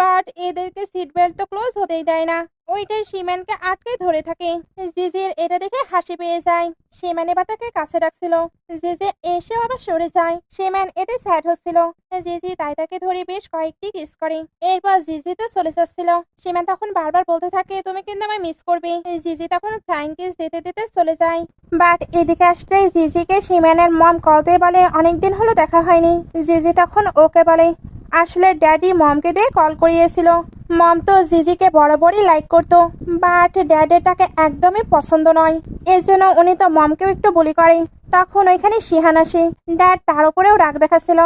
But এদেরকে seat belt তো close হতেই দেয় না। ওইটাই সিম্যানকে আটকে ধরে থাকে। জিজির এটা দেখে হাসি পেয়ে যায়। সিম্যান এবার তাকে কাছে রাখছিল। জিজি এসেও আবার সরে যায়। সিম্যান এতে স্যাড হচ্ছিল। জিজি তাই তাকে ধরে বেশ কয়েকটি কিস করে। এরপর জিজি তো চলে যাচ্ছিল। সিম্যান তখন বারবার বলতে থাকে, তুমি কিন্তু আমায় মিস করবে। জিজি তখন ফ্লাইং কিস দিতে দিতে চলে যায়। বাট এদিকে আসতে জিজিকে সিম্যানের মম কল দিয়ে বলে, অনেকদিন হলো দেখা হয়নি। জিজি তখন ওকে বলে আসলে ড্যাডি মমকে দিয়ে কল করিয়েছিল। মম তো জিজিকে বরাবরই লাইক করতো বাট ড্যাডের তাকে একদমই পছন্দ নয়। এর জন্য উনি তো মমকেও একটু বলি করে। তখন ওইখানে শিহান আসে। ড্যাড তার উপরেও রাগ দেখাচ্ছিল।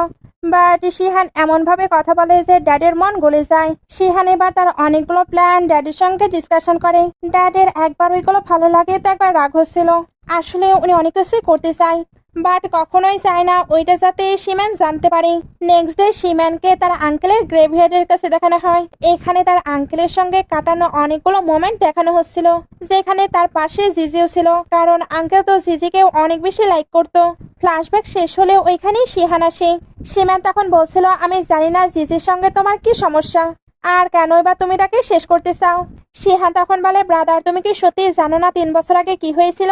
বাট শিহান এমনভাবে কথা বলে যে ড্যাডের মন গলে যায়। শিহান এবার তার অনেকগুলো প্ল্যান ড্যাডির সঙ্গে ডিসকাশন করে। ড্যাডের একবার ওইগুলো ভালো লাগে তো একবার রাগ হচ্ছিল। আসলে উনি অনেক কিছুই করতে চায়। বাট কখনোই চায় না। ওইটা যাতে সিম্যান জানতে পারে। নেক্সট ডে সিম্যানকে তার আঙ্কেলের গ্রেভিয়ার্ডের কাছে দেখানো হয়। এখানে তার আঙ্কেলের সঙ্গে কাটানো অনেকগুলো মোমেন্ট দেখানো হচ্ছিল। যেখানে তার পাশে জিজিও ছিল। কারণ আঙ্কেল তো জিজিকে অনেক বেশি লাইক করতো। ফ্ল্যাশব্যাক শেষ হলে ওইখানেই শিহান আসে। সিম্যান তখন বলছিল, আমি জানি না জিজির সঙ্গে তোমার কি সমস্যা। আর কেনই বা তুমি তাকে শেষ করতে চাও? শিহান তখন বলে ব্রাদার তুমি কি সত্যি জানো না তিন বছর আগে কি হয়েছিল?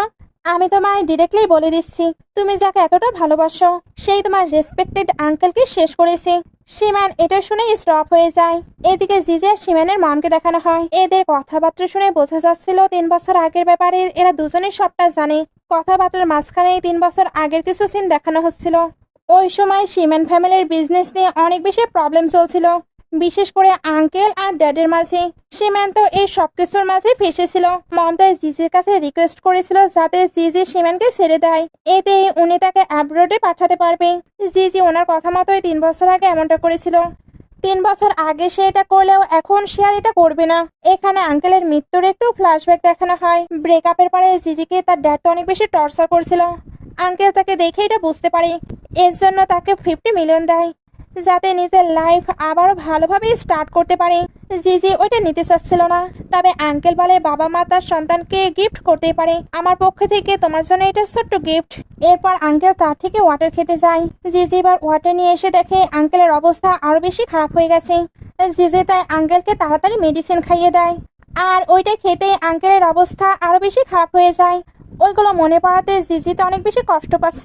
আমি তোমায় ডিরেক্টলি বলে দিচ্ছি, তুমি যাকে এতটা ভালোবাসো, সেই তোমার রেসপেক্টেড আঙ্কেলকে শেষ করেছে। সীমান, এটা শুনে স্টপ হয়ে যায়। এদিকে জিজে সীমানের মমকে দেখানো হয়। এদের কথাবার্তা শুনে বোঝা যাচ্ছিল তিন বছর আগের ব্যাপারে এরা দুজনেই সবটা জানে। কথাবার্তার মাঝখানে তিন বছর আগের কিছু সিন দেখানো হচ্ছিল। ওই সময় সিমেন ফ্যামিলির বিজনেস নিয়ে অনেক বেশি প্রবলেম চলছিল। বিশেষ করে আঙ্কেল আর ড্যাডের মাঝে। সীমান তো এই সব কিছুর মাঝে ফেসেছিল। মমতা জিজির কাছে রিকোয়েস্ট করেছিল যাতে জিজি সীমানকে ছেড়ে দেয়। এতে উনি তাকে অ্যাব্রোডে পাঠাতে পারবে। জিজি ওনার কথা মতোই তিন বছর আগে এমনটা করেছিল। তিন বছর আগে সে এটা করলেও এখন সে আর এটা করবে না। এখানে আঙ্কেলের মৃত্যুর একটু ফ্ল্যাশব্যাক দেখানো হয়। ব্রেকআপের পরে জিজিকে তার ড্যাড তো অনেক বেশি টর্চার করছিল। আঙ্কেল তাকে দেখে এটা বুঝতে পারে। এর জন্য তাকে ফিফটি মিলিয়ন দেয়। যাতে নিজের লাইফ আবারও ভালোভাবে স্টার্ট করতে পারে। জিজি ওইটা নিতে চাচ্ছিল না। তবে আঙ্কেল বলে বাবা মা তার সন্তানকে গিফট করতেই পারে। আমার পক্ষ থেকে তোমার জন্য এটা ছোট্ট গিফট এরপর আঙ্কেল তার থেকে ওয়াটার খেতে যায়। জিজি এবার ওয়াটার নিয়ে এসে দেখে আঙ্কেলের অবস্থা আরও বেশি খারাপ হয়ে গেছে। জিজি তাই আঙ্কেলকে তাড়াতাড়ি মেডিসিন খাইয়ে দেয়। আর ওইটা খেতে আঙ্কেলের অবস্থা আরও বেশি খারাপ হয়ে যায়। ওইগুলো মনে পড়াতে জিজি তো অনেক বেশি কষ্ট পাচ্ছে।